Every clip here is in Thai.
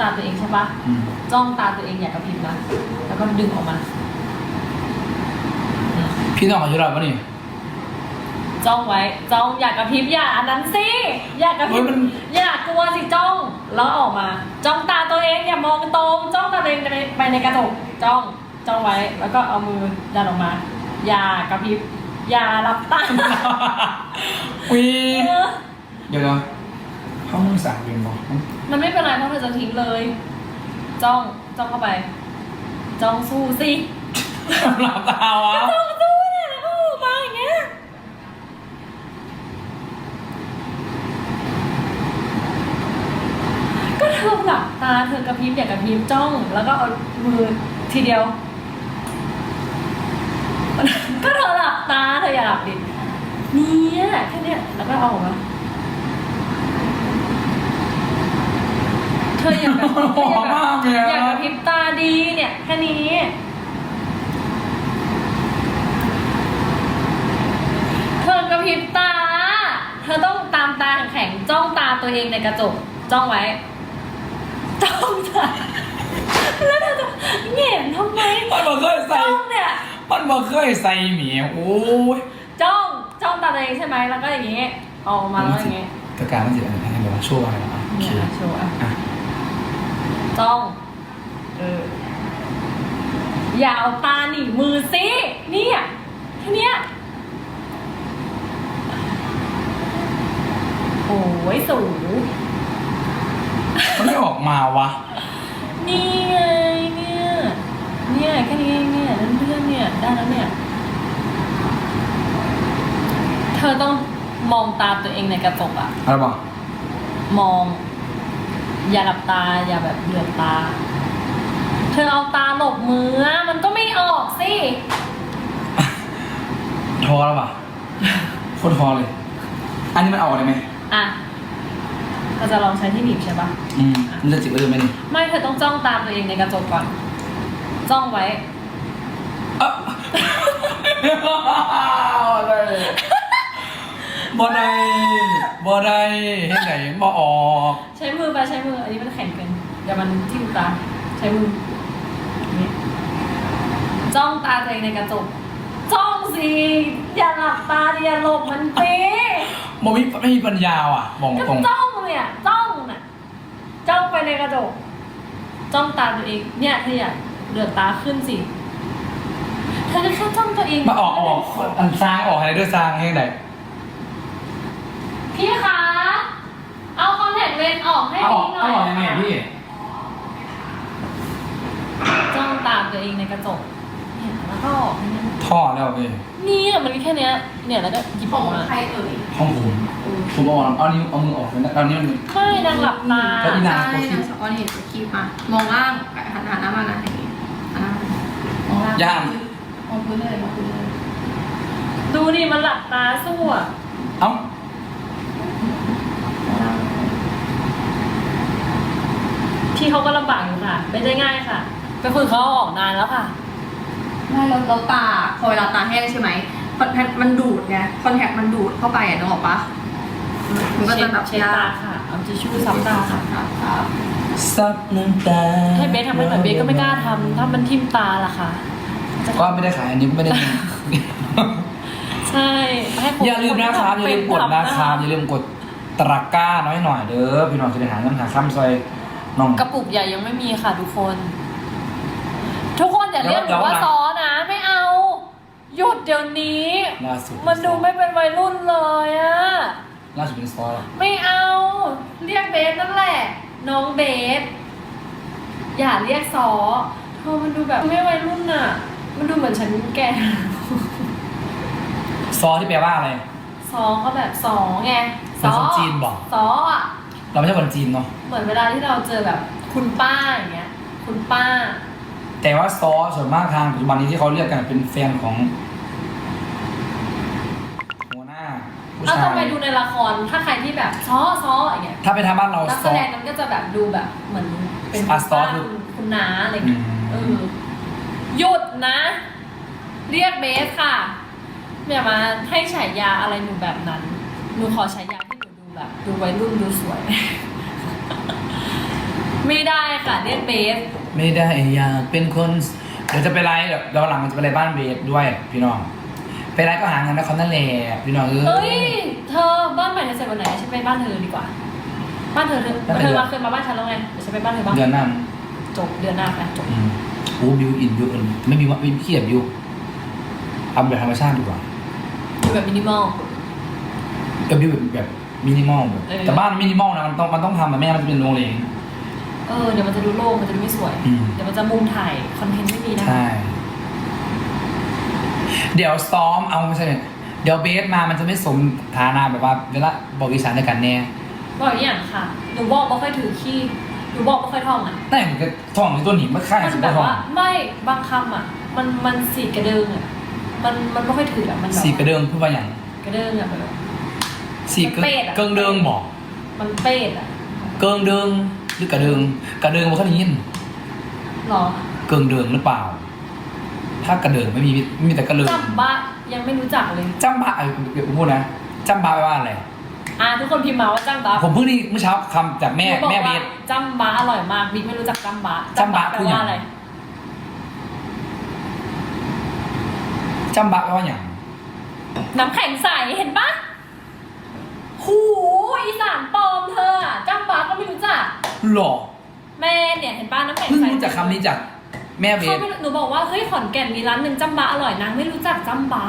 ตาตัวเองใช่ปะอืมจ้องตาตัวเองอย่ากระพริบนะแล้วก็ดึงออกมา พี่ต้องเอาชุดเราปะนี่ จ้องไว้ จ้องอย่ากระพริบอย่าอันนั้นสิอย่ากระพริบเฮ้ยมัน อย่ากลัวสิจ้องแล้วออกมา จ้องตาตัวเองอย่ามองตรงจ้องตาตัวเองไปไปในกระจกจ้องจ้องไว้ แล้วก็เอามือดันออกมา อย่ากระพริบอย่ารับตาวีเออเดี๋ยวนะเขามึงสั่งเป็นบอก มันไม่เป็นไรเพราะเธอจะทิ้งเลย จ้องจ้องเข้าไป จ้องสู้สิหลับตาวะจ้องสู้เนี่ยแล้วก็ออกมาอย่างเงี้ยก็เธอหลับตาเธอกระพริบอย่ากระพริบจ้อง แล้วก็เอามือทีเดียว ก็เธอหลับตาเธออย่าหลับดิเนี่ยแค่เนี้ยแล้วก็เอาออกมาเธ ออย่าแบบอมมากเลยอยากอะระพริบตาดีเนี่ยแค่นี้เธอกระพริบตา เธอต้องตามตาแข็งจ้องตาตัวเองในกระจกจ้องไว้ จ้องตาแล้วเธอจะเหงียนทำไมมันบอกเคยใส่จ้องเนี่ยมันบอกเคยใส่หมีโอ้ยจ้องจ้องตาตัวเองใช่ไหมแล้วก็อย่างงี้ออกมาแล้วอย่างงี้ตะการมันจะอะไรนะเดี๋ยวมาช่วยอะไรนะโอเคเนี่ยโชว์อะอะ จ้อง เออ อย่าเอาตาหนีมือสิเนี่ยแค่เนี้ยโอ้ยสูงมันไม่ออกมาวะ นี่ไงเนี่ย เนี่ยแค่นี้เองเนี่ยนั่นเพื่อนเนี่ยได้แล้วเนี่ย เธอต้องมองตาตัวเองในกระจกอะอะไรบอกมอง อย่าหลับตาอย่าแบบเหลือบตา เธอเอาตาหลบมืออะมันก็ไม่ออกสิทอแล้วป่ะโคตรทอเลย อันนี้มันเอาอะไรไหมอะเราจะลองใช้ที่หนีบใช่ปะอืมมันจะจิบไว้เลยไหมนี่ไม่เธอต้องจ้องตาตัวเองในกระจกก่อน จ้องไว้อะอะไร บ่ได้บ่ได้เห็นไหนบ่ออกใช้มือไปใช้มือ อันนี้มันแข็งเกินเดี๋ยวมันทิ่มตา ใช้มืออย่างนี้จ้องตาตัวเองในกระจก จ้องสิ อย่าหลับตาดิอย่าหลบมันสิบ่มีไม่มีปัญญาอะบอกก็ตรงจ้องเนี่ยจ้องน่ะจ้องไปในกระจก จ้องตาตัวเอง เนี่ยเธออย่าเหลือบตาขึ้นสิ เธอก็แค่จ้องตัวเองมาออกออกอันสร้างออกอะไรด้วยสร้างให้ไหน พี่คะ เอาคอนแทคเลนส์ออกให้เอาอพี่อกหน่เอาอยออกยังไงอะพี่ จ้องตาตัวเองในกระจกเนี่ยแล้วก็ออกให้มันท่อแล้วพี่เนี่ยมันแค่เนี้ย เนี่ยแล้วก็หยิบขออองกมาใครเอ่ยห้องผมผมเอาออกเอานิ้วเอามือออกนะเอานิ้วมันไม่นางหลับตาก็อี ใช่นางนางสกอตเห็นสคริปต์มามองล่างหันหันหน้ามานะอย่างงี้หันหน้ามามองล่างย่าง มองพื้นเลยมองพื้นเลยดูดิมันหลับตาสู้อะเอ้าม องล่าง พี่เขาก็ลำบากอยู่ค่ะ ไม่ได้ง่ายค่ะ ไปคุยเขาเอาออกนานแล้วค่ะ ไม่เราเราตาพอเวลาตาแห้งใช่ไหมคอนแทคมันดูดไงคอนแทคมันดูดเข้าไปอะนึกออกปะมันก็เช็จะดแบบเช็ดตาค่ะ เอาทิชชู่ซับตาค่ะครับครับซับน้ำตาให้เบสทำให้หน่อยเบสก็ไม่กล้าทำถ้ามันทิ่มตาล่ะค่ะ ก็ไม่ได้ขายอันนี้ก็ไม่ได้ ใช่ให้ผมอย่าลืมนะครับอย่าลืมกดเป็นะครับอย่าลืมกดตะกร้าน้อยหน่อยเด้อพี่น้องจะไปหาเงินหาข้ามซอย น้อง กระปุกใหญ่ยังไม่มีค่ะทุกคน ทุกคนอย่าเรียกหเดี๋นูยวว่าเดี๋ยวซ้อนะไม่เอา หยุดเดี๋ยวนี้ ล่าสุดมันดูไม่เป็นวัยรุ่นเลยอะล่าสุดเป็นซอยแล้วไม่เอา เรียกเบสนั่นแหละ น้องเบสอย่าเรียกซอเธอมันดูแบบไม่วัยรุ่นอะมันดูเหมือนฉันแก่ ซอที่แปลว่าอะไรซอก็แบบซอไงเป็นคนจีนบอกซออะ เราไม่ใช่คนจีนเนาะเหมือนเวลาที่เราเจอแบบคุณป้าอย่างเงี้ย คุณป้า แต่ว่าซอส่วนมากทางปัจจุบันนี้ที่เขาเรียกกันเป็นแฟนของหัวหน้าผู้เอาชาต้องไปยดูในละครถ้าใครที่แบบซอซออย่างเงี้ยถ้าไปทางบ้านเรานักซแสอ ดงนั้นก็จะแบบดูแบบเหมือนเป็นอะคุณซอป้าคือคุณคุณน้าอะไรเงี้ยอืม เออหยุดนะ เรียกเบสค่ะอย่ามาให้ฉายาอะไรหนูแบบนั้นหนูขอฉายาที่หนู ดูแบบดูวัยรุ่นดูสวย ไม่ได้ค่ะเรียนเบสไม่ได้อยากเป็นคนเดี๋ยวจะไปไลฟ์เดี๋ยวเดี๋ยววันหลังมันจะไปไลฟ์บ้านเบสด้วยพี่น้อง ไปไลฟ์ก็หาเงินนะเขานั่นแหละพี่น้องเอเฮ้อยเธอบ้านใหม่เธอเสร็จวันไหนฉันไปบ้านเธอดีกว่า บ้านเธอเธอ เธอมาเคยมาบ้านฉันแล้วไงเดี๋ยวฉันไปบ้านเธอบ้างเดือนหน้าจบเดือนหน้าไปจบอืมโอ้บิวอินบิวอินไม่มีว่าไม่มีเขียบบิวเอาแบบธรรมชาติดีกว่า อยู่แบบมินิมอล ก็บิวแบบแบบ มินิมอลแบบเออ แต่บ้านมินิมอลนะมันต้องมันต้องทำอะแม่มันจะเป็นโรงเรียน เออเดี๋ยวมันจะดูโล่งมันจะดูไม่สวย อืม เดี๋ยวมันจะมุมถ่ายคอนเทนต์ไม่มีนะใช่ เดี๋ยวซ้อมเอาไม่ใช่เดี๋ยวเบสมามันจะไม่สมฐานะแบบว่า เวลาบอกอีสานด้วยกันแน่บอกอีกอย่างค่ะหนูบอกว่าค่อยถือขี้หนูบอกว่าค่อยท่องอะแต่มันก็ท่องในตัวหนีไม่ค่ายมันสิบแบบท่องว่าไม่บางคำอะ มันมันสีกระเดิงอะมันมันไม่ค่อยถืออะมันแบบสีกระเดิงพูดว่าอย่างกระเดิงอะแบบ สีเกิงมันเป็ดอะ เกิงเดิงบอกมันเป็ดอะเกิงเดิงหรือกระเดิงกระเดิงมันเขาได้ยินหรอเกิงเดิงหรือเปล่า ถ้ากระเดิงไม่มีไม่มีแต่กระเดิงจำบ้ายังไม่รู้จักเลยจำบะเออเดี๋ยวผมพูดนะจำบะแปลว่าอะไรอะทุกคนพิมพ์มาว่าจำบ้าผมเพิ่งได้เมื่อเช้าคำจากแม่หนูบอกแม่เบว่าส จำบ้าอร่อยมากบิ๊กไม่รู้จักจำบ้าจำบ้าแปลคืออย่างว่าอะไรจำบะแปลว่าอย่างน้ำแข็งใสเห็นปะ หูอีสานปลอมเธออะจำบ้าก็ไม่รู้จัก หรอแม่เนี่ยเห็นปะน้ำแข็งเพิ่งใสรู้จักคำนี้จากแม่เบเขาสไม่รู้หนูบอกว่าเฮ้ยขอนแก่นมีร้านหนึ่งจำบ้าอร่อยนางไม่รู้จักจำบ้า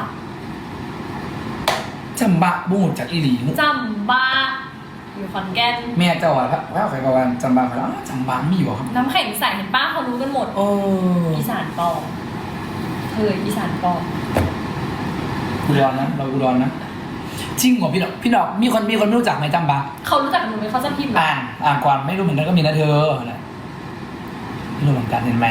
จำบะบูดจากอีหลีจำบ้าอยู่ขอนแก่นแม่เจ้าอะพระพระใครบอกว่าจำบะเขาแล้วจำบะมีอยู่ครับน้ำแข็งใสเห็นป้าเขารู้กันหมด โอ้อีสานปลอมเธออีสานปลอมอุดรนะเราอุดรนะ จริงเหรอพี่ดอกพี่ดอกมีคนมีคนไม่รู้จักไหมจำบะเขารู้จักกันหนูไหมเขาจะพิมพ์เหรออ่านอ่านก่อนไม่รู้เหมือนกันก็มีนะเธอนะไม่รู้เหมือนกันเห็นไหม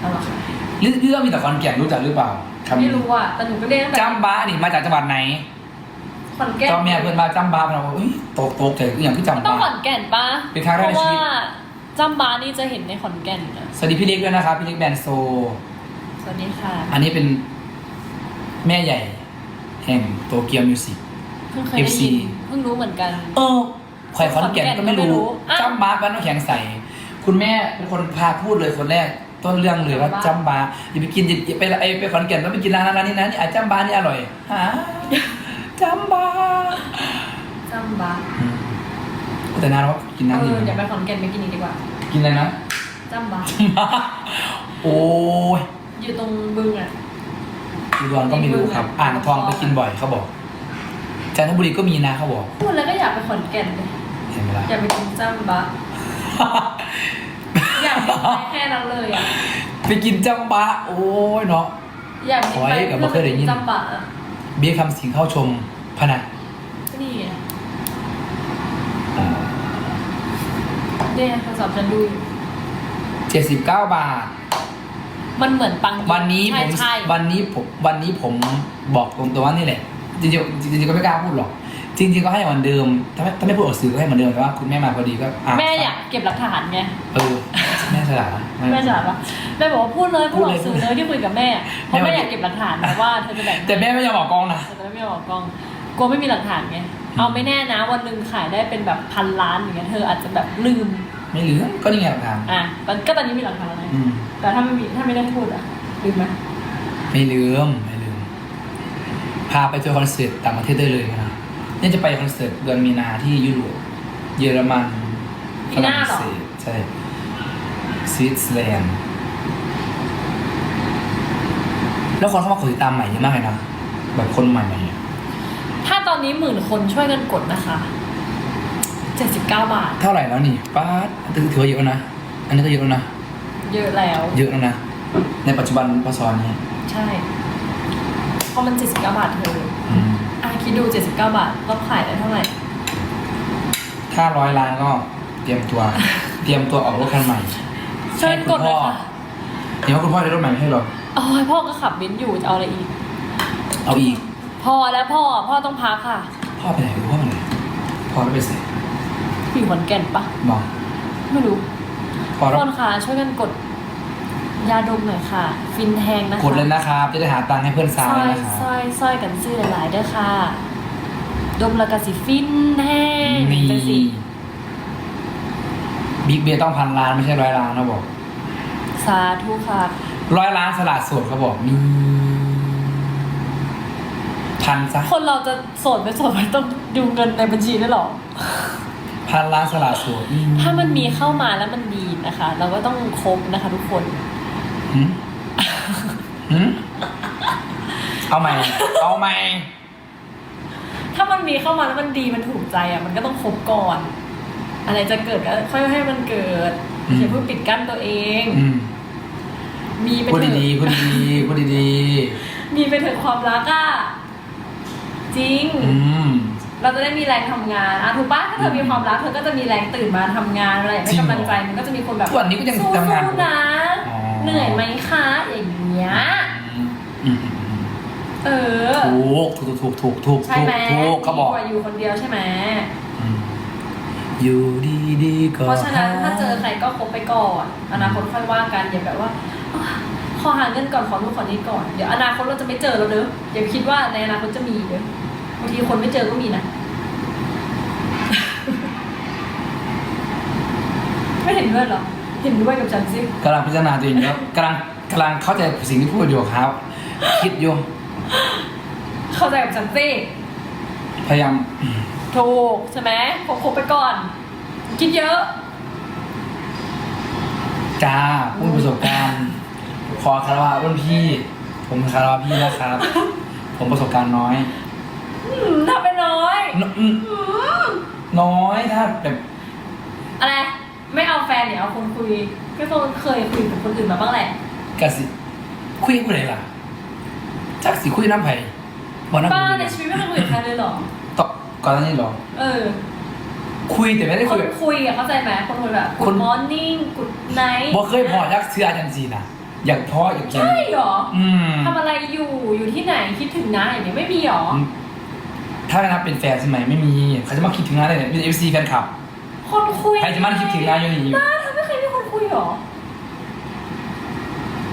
เอาเหรอคะหรือหรือว่ามีแต่คอนแก่นรู้จักหรือเปล่าคำไม่นี้รู้อะแต่หนูก็เรียนตั้งแต่จำบะนี่มาจากจังหวัดไหนขอนแก่นเจ้าแม่เพื่อนมาจำบะเราบอกเอ้ยตกตกใจคืออย่างที่ต้องจำขบะอนแก่นป้าเป็นครั้งแรกในชีวิต เพราะว่าจำบ้านี่จะเห็นในขอนแก่นอะสวัสดีพี่เล็กด้วยนะครับพี่เล็กแบรนด์โซ สวัสดีค่ะ อันนี้เป็นแม่ใหญ่แห่งโตเกียวมิวสิก เพิ่งเคยได้ FC ยินเพิ่งรู้เหมือนกัน เออใครขอนแก่นก็ไม่ขอนแก่นก็ไม่รู้รู้ อะจำบาบ้านน้ำแข็งใส คุณแม่เป็นคนพาพูดเลยคนแรก ต้นเรื่องเลยว่าจำบาจำบาอย่าไปกินอย่าไปไอไปขอนแก่นต้องไปกินร้านนั้นร้านนี้นะนี่อะจำบานี่อร่อยฮะจำบาจำบ้าอืมแต่นานแล้วกินเอน้ำดื่อมเดี๋ยวไปขอนแก่นไปกินอีกดีกว่ากินอะไรนะ จำบ้าโอ้ยอยู่ตรงบึงอะ อุดรก็ไม่รู้ครับ อ่างทองไปกินบ่อยเขาบอกจันทบุรีก็มีนะเขาบอก พูดแล้วก็อยากไปขอนแก่นเลยเห็นไหมล่ะ อยากไปกินจำบ้าอยากไปแค่นั้นเลยอะ ไปกินจำบะ โอ้ยเนาะ อยากไปโอ้ยกับบ่เคยได้ยินจำบะอะเบี้ยคำสิงเข้าชมพะนะก็นี่ไงเนี่ยโทรศัพท์ฉันดูอยู่เจ็ดสิบเก้าบาท มันเหมือนปังวันนี้ผใช่มใช่วันนี้ผมวันนี้ผมบอกตรงตัวว่านี่แหละจริงๆจริงๆก็ไม่กล้าพูดหรอก จริง ๆ ก็ให้เหมือนเดิมถ้าไม่ถ้าไม่พูดออกสื่อก็ให้เหมือนเดิมแต่ว่าคุณแม่มาพอดีก็อะแม่อยากเก็บหลักฐานไงเออแม่ฉลาดนะแม่ฉลาดปะแม่บอกว่าพูดเลยพูดออกพูสื่ดอเลยเลยที่คุยกับแม่เพราะแม่แม่ อยากเก็บหลักฐานนะว่าเธอจะแบ่งแต่แม่ไม่ยอมออกกองนะ แต่แม่ไม่บอกกล้องกลัวไม่มีหลักฐานไงเอาไม่แน่นะวันหนึ่งขายได้เป็นแบบพันล้านอย่างเงี้ยเธออาจจะแบบลืมไม่เหลือก็นี่ไงหลักฐานอะมันก็ตอนนี้มีหลักฐานแล้วไงอืม แต่ถ้าไม่มีถ้าไม่ได้พูดอะลืมไหมไม่ลืมไม่ลืม พาไปเจอคอนเสิร์ตต่างประเทศได้เลยนะนี่จะไปคอนเสิร์ตเดือนมีนาที่ยุโรปเยอรมันฝที่หรั่น้างเหรอเศสใช่สวิตเซอร์แลนด์แล้วคนเข้ามากดติดตามใหม่เยอะมากเลยนะแบบคนใหม่ๆอะถ้าตอนนี้หมื่นคนช่วยกันกดนะคะเจ็ดสิบเก้าบาท เท่าไหร่แล้วนี่ป้าดถือถือว่าเยอะนะ อันนี้ก็เยอะแล้วนะ เยอะแล้ว เยอะแล้วนะ ในปัจจุบันปศนี้ใช่เพราะมันเจ็ดสิบเก้าบาทเธออืมอะคิดดูเจ็ดสิบเก้าบาทต้องขายได้เท่าไหร่ ถ้าร้อยล้านก็เตรียมตัว เตรียมตัวออกรถคันใหม่ช่วยกดเลยค่ะเห็นว่าคุณพ่อได้รถใหม่ไม่ใช่เหรอ โอ้ยพ่อก็ขับเบนซ์อยู่จะเอาอะไรอีก เอาอีก พอแล้วพ่อพ่อต้องพักค่ะพ่อไปไหนหรือพ่อไปไหนพ่อไม่ไปใส่อยู่ขอนแก่นปะมองไม่รู้ พ่อทุแล้กวคนค่ะ ช่วยกันกดยาดมหน่อยค่ะ ฟินแทงนะคะกดเลยนะครับ จะได้หาตังค์ให้เพื่อนซสาวอยนะครับ ซอยซอยกันซื้อหลายๆเด้อค่ะ ดมแล้วก็สิฟินแห้งนี่จังสิบิ๊กเบต้องพันล้านไม่ใช่ร้อยล้านนะบอกสาธุค่ะ ร้อยล้านสละโสดเขาบอกมีพันซะคนเราจะโสดไม่โสดมันต้องดูเงินในบัญชีด้วยเหรอ พันล้านสละโสดอืถ้ามันมีเข้ามาแล้วมันดีนะคะ เราก็ต้องคบนะคะทุกคน หืมหืมเอาใหม่ เอาใหม่ ถ้ามันมีเข้ามาแล้วมันดีมันถูกใจอะมันก็ต้องคบก่อน อะไรจะเกิดก็ค่อยให้มันเกิดอืม อย่าเพิ่งปิดกั้นตัวเอง อืมมีไปพูดเถดีๆอะพูดดีๆพูดดีมีไปเถอะความรักอะจริง ๆอืม เราจะได้มีแรงทำงานอะถูกปะถ้าเธอมีความรักเธอก็จะมีแรงตื่นมาทำงานอะไรอยากได้จริงเหรอกำลังใจมันก็จะมีคนแบบทุกวันนี้ก็ยังสู้ทำงานๆนะ อ๋อเหนื่อยไหมคะอย่างเงี้ยอืมอืมอืมอืมเออ ถูกถูกถูกถูกถูกใช่ถูกไหมถูกเขาบอกดีกว่าอยู่คนเดียวใช่ไหมอืมอยู่ดีๆก็เพราะฉะนั้นถ้าเจอหใครก็คบไปก่อนอนาคตค่อยว่ากันอย่าแบบว่าอะขอหาเงินก่อนขอนู่นขอนี้ก่อนเดี๋ยวอนาคตเราจะไม่เจอเราเด้ออย่าคิดว่าในอนาคตจะมีเด้อ บางทีคนไม่เจอก็มีนะ ไม่เห็นด้วยเหรอ เห็นด้วยกับฉันสิกำลังพิจารณาตัวเองแล้วกำลังกำลังเข้าใจสิ่งที่พูดอยู่ครับ คิดอยู่เข้าใจกับฉันสิพยายามถูกใช่ไหมคบคบไปก่อน คิดเยอะ จ้าพูดประสบการณ์ขอคารวะรุ่นพี่ ผมคารวะพี่นะครับ ผมประสบการณ์น้อย อืมทำไปน้อย นอืมอืมน้อยถ้าแบบอะไร ไม่เอาแฟนเดี๋ยวเอาคนคุย ก็ต้องเคยคุยกับคนอื่นมาบ้างแหละ กะสิ คุยกับผู้ใดล่ะ จักสิคุยน้ำไผ่บอน้ำป้าผู้ในใดชีวิตไม่เคยคุยกับใครเลยเหรอต่อก่อนหน้านี้เหรอ เออ คุยแต่ไม่ได้คคุยนแบบคุยอะเข้าใจไหมคนคุยแบบค good น morning good night บ่เคยพอยักเสื้อจังสีนะอยากพออยากกินใช่เหรอ อืมทำอะไรอยู่อยู่ที่ไหนคิดถึงนะอย่างเงี้ยไม่มีหรอ ถ้าไม่นับเป็นแฟนใช่ไหมไม่มีเขาจะมาคิดถึงงานอะไรเนี่ยเป็นเอฟซีแฟนคลับ คนคุยใครจะมาคิดถึงงานอยู่นี่ป้าเธอไม่เคยมีคนคุยเหรอ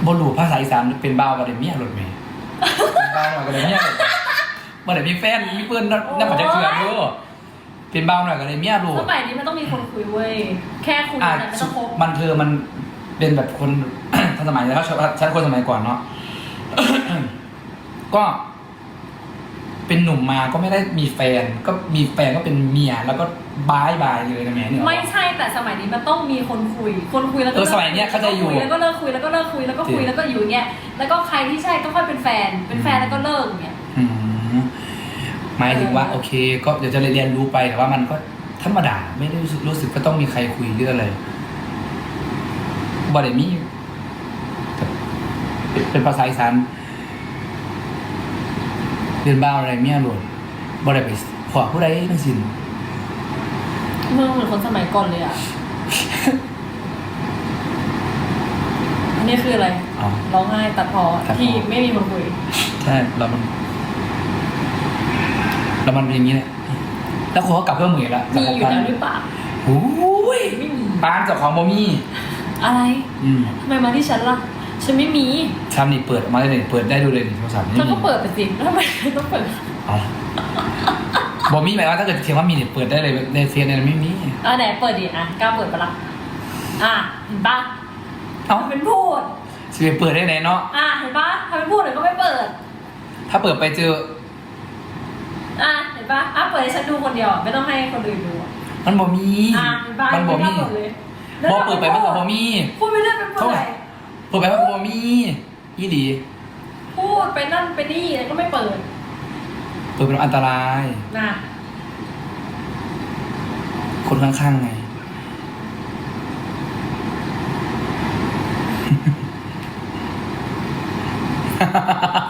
บรูภาษาอีสานเป็นบ้าวบาเดเมียหลุดไหมเป็นบ้าวหน่อยก็เลยเมียหลุดบาเดมีแฟนมีเพื่อนน่าปัจจัยเถื่อนด้วยเป็นบ้าวหน่อยก็เลยเมียหลุสดมัยนี้มันต้องมีคนคุยเว้ย แค่คุยอะนะไม่ต้องคบมันเธอมันเป็นแบบคน ทันสมัยแล้วฉันคนสมัยก่อนเนาะ ก็ เป็นหนุ่มมาก็ไม่ได้มีแฟน ก็มีแฟนก็เป็นเมียแล้วก็บายบายเลยนะแม่เนี่ย ไม่ใช่แต่สมัยนี้มันต้องมีคนคุย คนคุยแล้วก็เออสมัยเนี้ยเข้าใจอยู่คุแล้วก็เลิกคุยแล้วก็เลิกคุยแล้วก็คุยจริงแล้วก็อยู่อย่างเงี้ยแล้วก็ใครที่ใช่ก็ค่อยเป็นแฟน เป็นแฟนแล้วก็เลิกอย่างเงี้ยอืมหมายถึงว่าเออโอเค ก็เดี๋ยวจะเรียนรู้ไปแต่ว่ามันก็ธรรมดาไม่ได้รู้สึกรู้สึกก็ต้องมีใครคุยเรื่องอะไรบอดมีเป็นเป็นภาษาอีสาน เรียนบ้าอะไรเมียหลวงบอดไปขอผู้ใดทั้งสิ้นมึงเหมือนคนสมัยก่อนเลยอะ อันนี้คืออะไรอ๋อ ร้องไห้ตัดพอตัดพ้อ ที่ไม่มีคนคุยใช่เรามันเรามันเป็นอย่างนี้แหละแล้วคนก็กลับเพื่อมือแล้วมีอยู่แล้วหรือเปล่าโอ้ยไม่มีปานเจ้าของโมมี่อะไรอืมทำไมมาที่ฉันล่ะ ฉันไม่มีชามนี่เปิดออกมาได้เลยเปิดได้ดูเลยนี่โทรศัพท์นี่เธอก็เปิดไปสิทำไมต้องเปิดเอาบอมี่หมายว่าถ้าเกิดเทียมว่ามีเนี่ยเปิดได้เลยในเฟียในไม่มีอะไหนเปิดดิอะกล้าเปิดปะล่ะอะเห็นปะเอ้าทำเป็นพูดสิไปเปิดได้ไหนเนาะอะเห็นปะทำเป็นพูดเดี๋ยวก็ไม่เปิด ถ้าเปิดไปเจออะเห็นปะอะเปิดให้ฉันดูคนเดียวไม่ต้องให้คนอื่นดูอะมันบอมีอะเห็นปะมันบอมีไต้องเปิดเลยบอเปิดไปมันกับบอมีพูดไปเรื่อยเป็นพูดอะไร เปิดไปมันกับบอมียี่ดีพูดไปนั่นไปนี่แล้วก็ไม่เปิดเปิดเป็นอันตราย นะคนข้างๆไง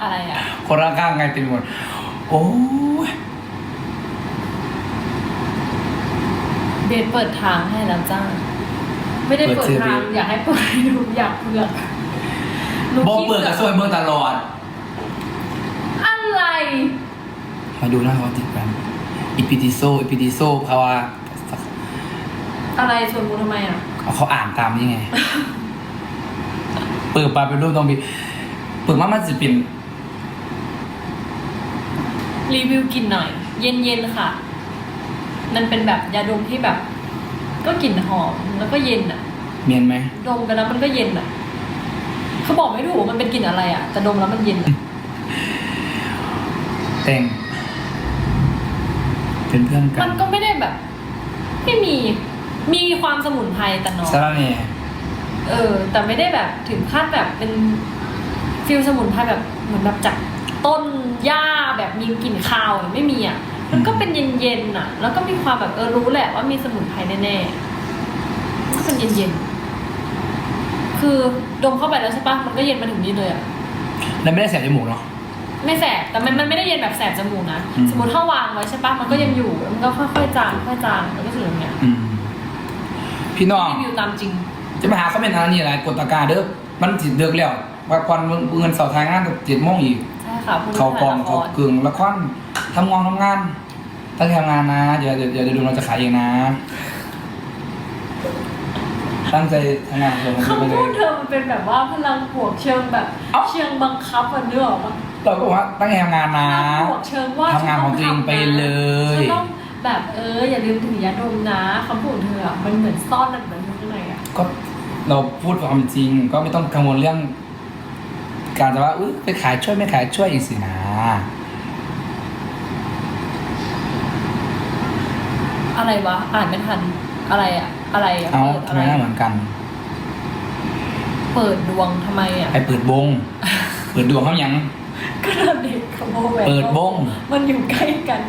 อะไรอะคนข้างๆไงเต็มไปหมด โอ้ยเบสเปิดทางให้แล้วจ้า ไม่ได้เปิดทางอยากให้เปิดให้ดูอยากเผือกหนูบอขี้เปิดกับซวยเมืองตลอด อะไร มาดูหน้าเขาติดกันอีพิติโซอีพิติโซเขาว่าอะไรชวนกูทำไมอะเอาเขาอ่านตามนี่ไง เปิดมาเป็นรูปตรงบีเปิดมามันจะเป็นรีวิวกินหน่อย เย็นๆค่ะ มันเป็นแบบยาดมที่แบบ ก็กลิ่นหอมแล้วก็เย็นอะเมียนไหมดมไปแล้วมันก็เย็นอะ เขาบอกไม่ถูกว่ามันเป็นกลิ่นอะไรอะ แต่ดมแล้วมันเย็นอะแต่งเป็นเพื่อนกัมันนก็ไม่ได้แบบ ไม่มีมีความสมุนไพรแต่น้อย สาระเน่เออ แต่ไม่ได้แบบถึงขั้นแบบเป็นฟิลสมุนไพรแบบเหมือนแบบจากต้นหญ้าแบบมีกลิ่นคาวอะไม่มีอะ มันก็เป็นเย็นๆอะ แล้วก็มีความแบบเออรู้แหละว่ามีสมุนไพรแน่ๆก็เป็นเย็นๆ คือดมเข้าไปแล้วใช่ปะมันก็เย็นมาถึงนี่เลยอะแล้วไม่ได้แสบจมูกเนาะ ไม่แสบ แต่มันมันไม่ได้เย็นแบบแสบจมูกนะ อืม สมมติถ้าวางไว้ใช่ปะมันก็ยังอยู่แล้วมันก็ค่อยๆจางค่อยๆจางแล้วก็ถึงอย่างเงี้ยอืม พี่น้อง รีวิวตามจริง จะมาหาคอมเมนต์อะไรนี่อะไรกดตะกร้าเด้อมันสิเดือกแล้วว่าควันเงินเสาทายงานเจ็ดโมงอีก ใช่ค่ะพรุ่งนี้เขากองถ่ยละคเขารกึ่งละคร ทำงานทำงานตั้งใจทำงานนะเดี๋ยวเดี๋ยวเดี๋ยวเดี๋ยวดูเราจะขายเองนะ ตั้งใจทำงานเดี๋ยวมันคำไปเลพูดยเธอมันเป็นแบบว่าพลังบวกเชิงแบบเอ้าเชิงบังคับอะเนื้อออกปะเราก็บอกว่าตั้งใจทำงานพนะ ลังบวกเชิงว่าทำงานของตัวเองไปเลย ฉันต้องแบบเอออย่าลืมถือยาดมนะคำพูดของเธออะมันเหมือนซ่อนอะไรแบบนี้ข้างในอะก็เราพูดความจริงก็ไม่ต้องกังวลเรื่อง การจะว่าอุ้ยไปขายช่วยไม่ขายช่วยอีกสินะ อะไรวะ อ่านไม่ทัน อะไรอะอะไรอะเอาเปิดทำอะไมไรหน้าเหมือนกัน เปิดดวงทำไมอะไปเปิดบงเปิดดวงเขายังก็เดินเด็กขโมยแหวนเปิดบงมันอยู่ใกล้กัน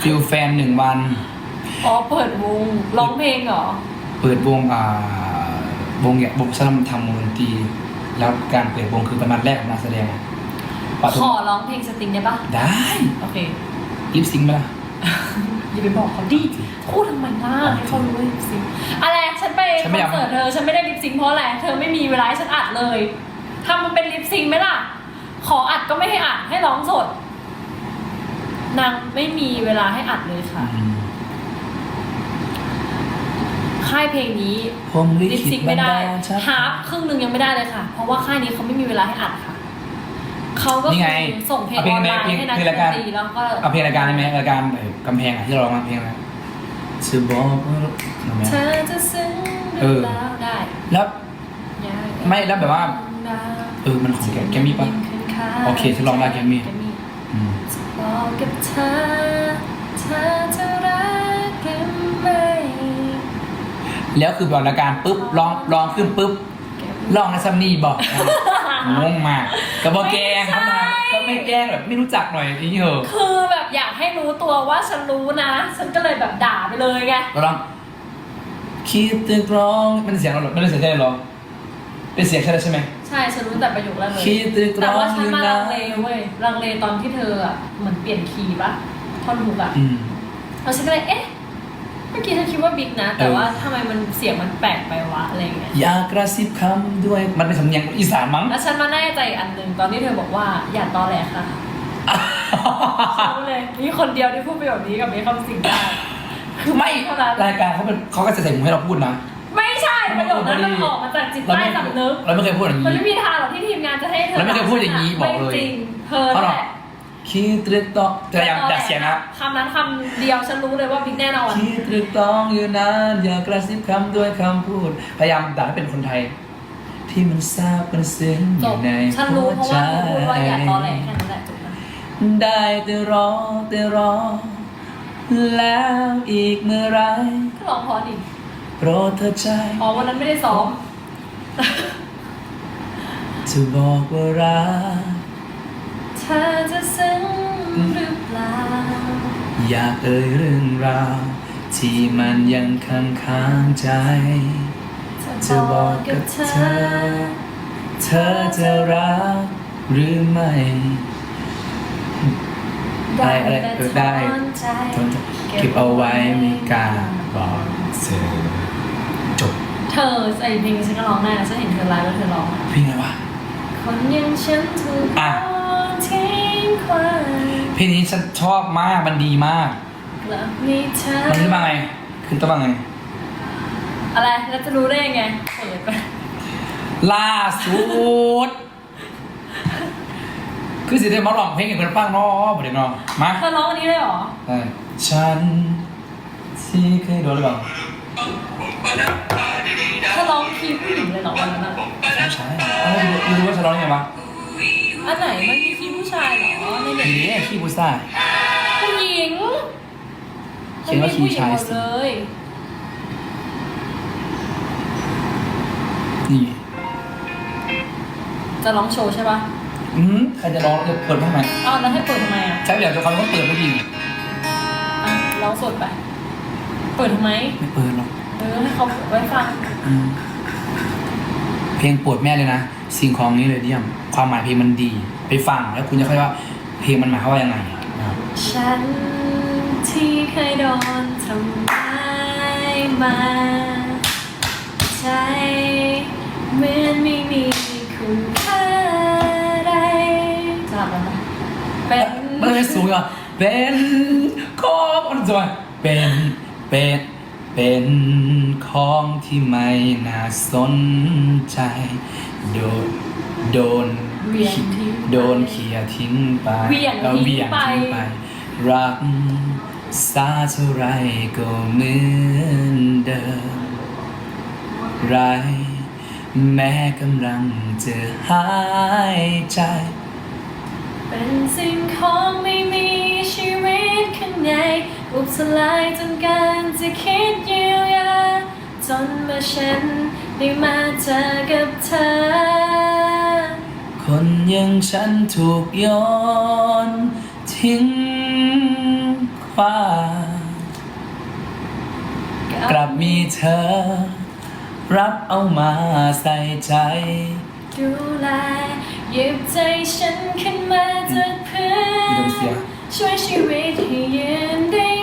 ฟิลแฟนหนึ่งวัน อ๋อ เปิดวงร้องเพลงเหรอ เปิดวงอ่าวงเนี่ยวงฉันทำวงดนตรีแล้วการเปิดวงคือประมาณแรกของนักแสดงปะทุขอร้องเพลงสตริงได้ปะได้ โอเคยิปซิงค์ไหมล่ะ อย่าไปบอกเขาดิพูดทำไมล่ะให้เขารู้ว่าลิปซิงค์อะไรฉันไปฉัคนไม่อยากอนเสิร์ตเธอฉันไม่ได้ลิปซิงค์เพราะอะไรเธอไม่มีเวลาให้ฉันอัดเลยทำมันเป็นลิปซิงค์ไหมล่ะ ขออัดก็ไม่ให้อัดให้ร้องสด นางไม่มีเวลาให้อัดเลยค่ะอืมค่ายเพลงนี้ผมลิลิปขิซิตงค์บัไม่นได้ดาลชัก ฮาร์ปครึ่งหนึ่งยังไม่ได้เลยค่ะ เพราะว่าค่ายนี้เขาไม่มีเวลาให้อัดค่ะ เขาก็นี่คืไงอส่งเพลงเอาเพลองอนไหนไลน์เพลงให้นักเพลงดรายการนตรีแล้วก็เอาเพลงรายการได้ไหมรายการแบบกำแพงอะที่เราร้องมาเพลงอะไรจะบอกว่าทำไมเธอจะซึ้งหเอรืออเปล่าได้แล้วอยากไม่แล้วแบบว่าเออมันของแกแกมมี่ปะโอเคฉันลองได้แกมมี่อืมบอกกับเธอเธอจะรักกันไหมแล้วคือแบบรายการปุ๊บร้องร้องขึ้นปุ๊บ ร้องในซัมนี่บอกงงมากกับบอแกล้งเขามาก็ไม่แกล้งแบบไม่รู้จักหน่อยอย่างนี้เหรอคือแบบอยากให้รู้ตัวว่าฉันรู้นะ ฉันก็เลยแบบด่าไปเลยไงเราลองคิดตึกร้องมันเสียงเราเหรอไม่ได้เสียงใช่หรอเป็นเสียงใช่ไหมใช่ไหมใช่ฉันรู้แต่ประโยคแรกเลยคิดตึกแต่ร้องว่าฉัอนยู่มานะลังเลเว้ยลังเลตอนที่เธออะเหมือนเปลี่ยนคีย์ปะท่อนฮุกอะอืมแล้วฉันก็เลยเอ๊ะ เมื่อกี้ฉันคิดว่าบิ๊กนะ แต่เออว่าทำไมมันเสียงมันแปลกไปวะอะไรอย่างเงี้ยอยากกระซิบคำด้วยมันเป็นสำเนียงอีสานมั้งแล้วฉันมาแน่ใจอีกอันหนึ่งตอนที่เธอบอกว่าอย่าตอแหลค่ะรู้เลยมีคนเดียวที่พูดประโยคนี้กับมีคำสิ่งได้คือไม่เท่านั้นรายการเขาเป็นเขาก็จะใส่หูให้เราพูดนะไม่ใช่ประโยคนั้นมันออกมาจากจิตเราใต้ไม่สำนึกเราไม่เคยพูดอย่างมันนี้ไม่มีทางหรอกที่ทีมงานจะให้เธอแล้วไม่เคยพูดอย่างนี้บอกเลยไม่จริงเธอเขาหรแหอละ คิดตรึกต้องแต่อย่างดัดเสียงนะคำนั้นคำเดียวฉันรู้เลยว่าบิ๊กแน่นอนคิดตรึกต้องอยู่นานอย่ากระซิบคำด้วยคำพูด พยายามดัดให้เป็นคนไทย ที่มันซาบมันซึ้งอจยู่บในฉันหัรู้วเพราะใจว่าเธอพูดว่าอย่าตอแหลแค่นั้นแหละจบแล้วได้แต่รอแต่รอ แล้วอีกเมื่อไรก็ลองพอดิโปรดเธอใจอ๋อวันนั้นไม่ได้ซ้อมจะบอกว่ารักเธอจะซึ้งหรือเปล่า อยากเอ่ยเรื่องราว ที่มันยังค้างค้างใจ จะบอกกับเธอ เธอจะรักหรือไม่ ได้อะไรเออได้ถอนใจทนจะเก็บเอาไว้ไม่กล้าบอกเธอจบ เธอไอเพลงฉันก็ร้องได้นะฉันเห็นเธอไลฟ์แล้วเธอร้องเพลงอะไรวะคนอยังฉันถูกอะทิ้งควาย เพลงนี้ฉันชอบมาก มันดีมากกลับมีเธอมันขึ้นมาไง ขึ้นต้นมาไง อะไร แล้วจะรู้ได้ยังไง เปิดไปล่าสุด คือสิได้มาร้องเพลงให้เพื่อนฟังเนาะบ่ได้เนาะมาเธอร้องอันนี้เลยเหรอใช่ฉันที่เคยโดนหรือเปล่าถ้าร้องคีย์ผู้หญิงเลยเหรอวันนั้นอะไม่ใช่อ้าวไม่รู้ว่าฉันร้องยังไงวะ อันไหนมันมีคีย์ผู้ชายเหรอในเน็ตทีนี้ขี้บูซ่า ผู้หญิงเขียนว่าคีย์ชายมันมีผู้หญิงหมดเลยนี่จะร้องโชว์ใช่ปะอืมใครจะร้องจะเปิดทำไมอ้าวแล้วให้เปิดทำไมอะใช่เดี๋ยวจะเขาต้องเปิดไม่ดีอะร้องสดไป เปิดทำไมไม่เปิดหรอกเออให้เขาไว้ฟัง อืม เพลงโปรดแม่เลยนะ สิ่งของนี้เลยเดียม ความหมายเพลงมันดี ไปฟังแล้วคุณจะค่อยว่าเพลงมันหมายความว่ายังไงนะครับฉันที่เคยโดนทำร้ายมา ใจเหมือนไม่มีคุณค่าใดสลับกันไหมเป็นมันเลยสูงอะเป็นของมันจะมาเป็นเป็น เป็นของที่ไม่น่าสนใจ โดนโดนเวียงทิ้งไปโดนเขี่ยทิ้งไปเหวี่ยงออทิ้งเวียงไปทิ้งไป รักษาเท่าไรก็เหมือนเดิม ไร แม้กำลังจะหายใจ เป็นสิ่งของไม่มีชีวิตข้างใน บุบสลายจนการจะคิดเยียวยาจนเมื่อฉันได้มาเจอกับเธอ คนอย่างฉันถูกโยนทิ้งขว้างกลับมีเธอ รับเอามาใส่ใจ ดูแลหยิบใจฉันขึ้นมาจากพื้เดี๋ยวเสีนยช่วยชีวิตให้ยืนได้เหมือนเดิม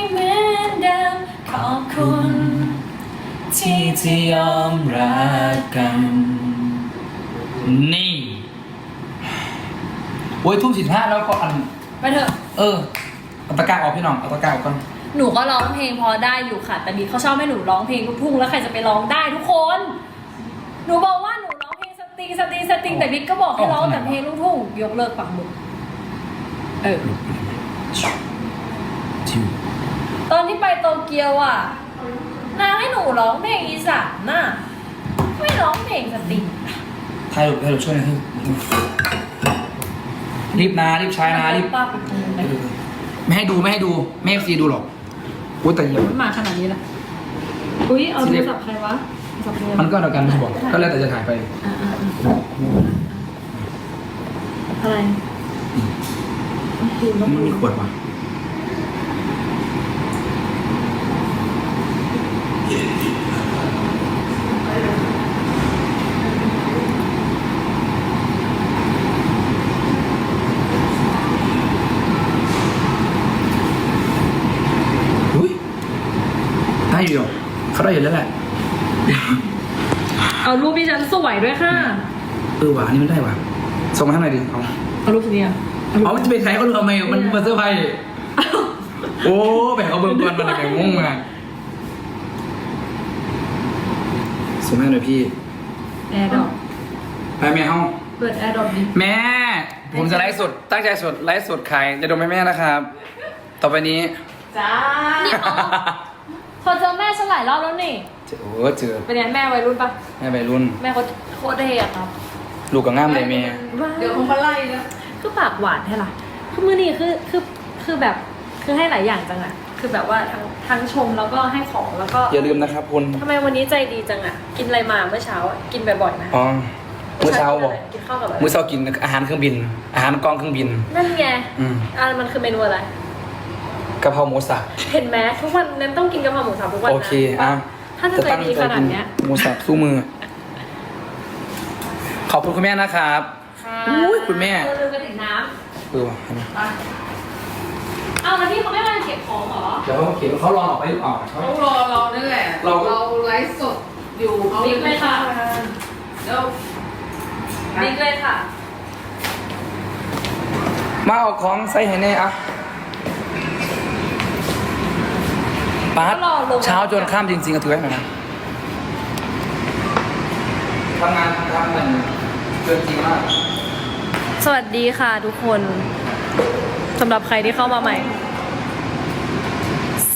ขอบคุณ ที่ที่ยอมรักกัน นี่โอ้ยทุ่มสิบห้าแล้วก็อัน ไปเถอะ เออเอาตะกร้าออกพี่น้องเอาตะกร้าออกก่อน หนูก็ร้องเพลงพอได้อยู่ค่ะ แต่บิ๊กเขาชอบให้หนูร้องเพลงลูกทุ่งแล้วใครจะไปร้องได้ทุกคน หนูบอกว่าหนูร้องเพลงสตริงสตริงสตริงแต่บิ๊กก็บอกให้ร้องแต่เพลงลูกทุ่งยกเลิกปักหมุดเออจิว ตอนที่ไปโตเกียวอะ นางให้หนูร้องเพลงอีสานน่ะ ไม่ร้องเพลงสตริงถ่ายรูปถ่ายรูปช่วยหน่อยรีบนะรีบใช้นะรีบป้าเออไม่ให้ดูไม่ให้ดูไม่ให้ซีดูหรอกอุ้ยแต่เหี้ยมาขนาดนี้ละอุ้ยเอาโทรศัพท์ใครวะโทรศัพท์เพื่อนมันก็เดียวกันบอกก็แล้วแต่จะถ่ายไปอะอะอะอะไรดูแล้วมันมีขวดว่ะอุ้ยได้อยู่หรอ เขาได้อยู่แล้วแหละ เอารูปที่ฉันสวยด้วยค่ะ เออว่ะอันนี้มันได้ว่ะส่งมาให้หน่อยดิเอาเอารูปนี้อะเอาจะไปใช้เขาทำไมมันมาเซอร์ไพรส์โอ้แบบเอาเบอร์ก่อนมันแบบงงมากส่งให้หน่อยพี่ แอร์ดรอปไปแม่ห้อง เปิดแอร์ดรอปดิแม่ ผมจะไลฟ์สดตั้งใจสดไลฟ์สดขายจะดมให้แม่นะครับ ต่อไปนี้ จ้า นี่เอาพอเจอแม่ฉันหลายรอบแล้วนี่เจอโอ้เจอเป็นไงแม่วัยรุ่นปะแม่วัยรุ่น แม่โคตรโคตรเท่อะครับลูกกับง่ามเลยแม่เดี๋ยวเขามาไล่นะคือปากหวานใช่ล่ะคือมือนี่คือคือคือแบบคือให้หลายอย่างจังอะคือแบบว่าทั้งทั้งชมแล้วก็ให้ของแล้วก็อย่าลืมนะครับคุณทำไมวันนี้ใจดีจังอะกินอะไรมาเมื่อเช้าอะกินบ่อยๆนะอ๋อเมื่อเช้าบอกกินข้าวกับอะไรมื้อเช้ากินอาหารเครื่องบิน อาหารกองเครื่องบินนั่นไงอืมอ่ามันคือเมนูอะไร กะเพราหมูสับเห็นไหมทุกวันนั้นต้องกินกะเพราหมูสับทุกวันนะโอเคอะถ้าจะใจดีขนาดเนี้ยหมูสับสู้มือ ขอบคุณคุณแม่นะครับค่ะอุ๊ยคุณแม่เออลืมกระติกน้เออว่ะเห็นไหมำเอาแล้วพี่เขาไม่มาเก็บของเหรอเดี๋ยวเขาเขียนเขารอออกไปหรือเปล่าเขาต้องรอเรานั่นแหละเราก็ไลฟ์สดอยู่เขาบิ๊กเลยค่ะเดี๋ยวบิ๊กเลยค่ะ มาเอาของใส่ให้แน่อะ ปาร์ตรอลง เช้าจนข้ามจริงๆก็ถือไว้หน่อยนะทำงานทำเงินเกินจริงมากสวัสดีค่ะทุกคนสำหรับใครที่เข้ามาใหม่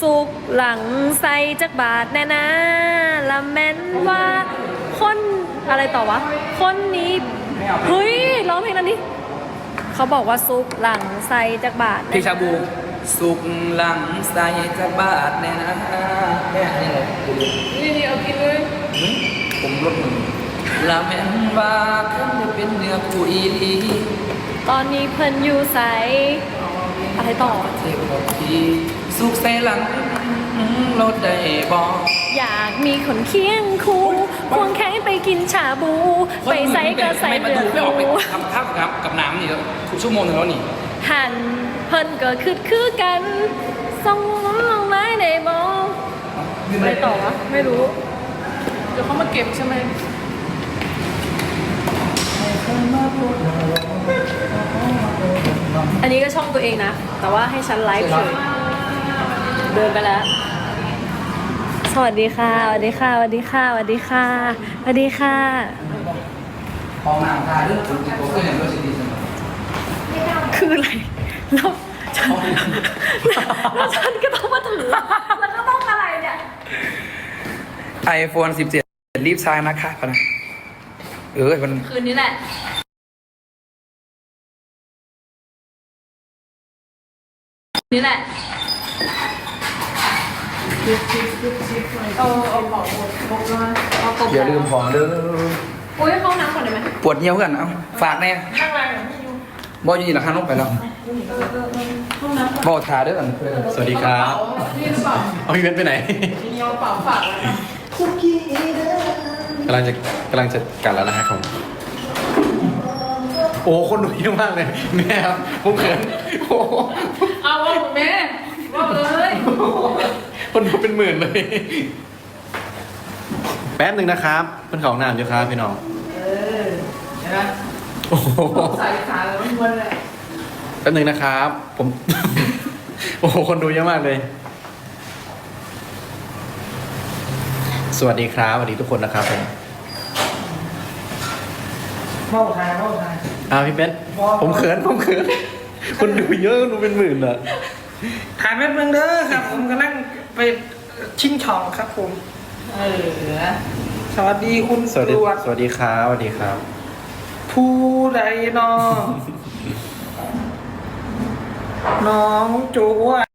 สสุกหลังใส่จักบาทแน่นะละแม่นว่า คนอะไรต่อวะ คนนี้ เฮ้ยร้องเพลงนั้นนี่เขาบอกว่าซุกหลังใส่จักบาทเพลงชาบู สุกหลังใส่จะบาทเนี่ยนะแม่นี่เลยนี่นี่เอากินเลยผมลดมือละแม่นว่าคันจะเป็นเนื้อคู่อีหลีตอนนี้เพิ่นอยู่ใสอะไรต่อเทพบอกทีสุกใส่หลังรถได้บอกอยากมีคนเคียงคู่ควงแข้งไปกินชาบู ไปใส่ก็ใส่ไม่เดือดไม่ออกไปรูทำข้าวกับกับน้ำนี่ทุกชั่วโมงหนึงแล้วนี่ หันเพิ่นก็คือคือกันส่งน้ำลงไม้ในบออะไรต่อวะไม่รู้ เดี๋ยวเขามาเก็บใช่ไหมอันนี้ก็ช่องตัวเองนะ แต่ว่าให้ฉันไลฟ์เฉยเดินไปแล้ว สวัสดีค่ะ สวัสดีค่ะ สวัสดีค่ะ สวัสดีค่ะ สวัสดีค่ะพอน้ำทาเรื่องผมจะตัวก็เห็นด้วยสิดีเสมอ คืออะไรแล้วฉันแล้วฉันก็ต้องมาถือแล้วก็ต้องอะไรเนี่ยไอโฟน17 รีบใช้นะคะพะนะเออมันคืนนี้แหละนี่แหละเอาเอาเป๋าหมดบกมาเอากบอย่าลืมของเด้ออุ้ยเข้าห้องน้ำก่อนได้ไหมปวดเยี่ยวกันเอาฝากแน่นั่งไรเหรอไม่อยู่ บอยอยู่นี่หลังข้างลงไปแล้วห้องน้ำบอทาเด้อกันสวัสดีครับ นี่หรือเปล่าเอาพี่เบนไปไหนมีเอาเป๋าฝากไว้นะกำลังจะกำลังจะกัดแล้วนะฮะผมโอ้คนดูเยอะมากเลยแม่ครับผมเขินโอ้เอาว่าผมแม่ว่าเลยคนดูเป็นหมื่นเลย แป๊บหนึ่งนะครับเป็นของนานอยู่ครับพี่น้องเห็นไหม โอ้โหใส่ขาแล้วมันวนเลยแป๊บหนึ่งนะครับ ผม โอ้โห คนดูเยอะมากเลย สวัสดีครับสวัสดีทุกคนนะครับผมเมาทายเมาทายอ้าวพี่เบนผมเขินผมเขินคนดูเยอะคนดูเป็นหมื่นอะถามแม่เมืองเด้อครับ ผมกำลังไปชิงช่องครับผม เออสวัสดีคุณสวัสดีตรวจสวัสดีครับสวัสดีครับ ผู้ใดนอน้องจูว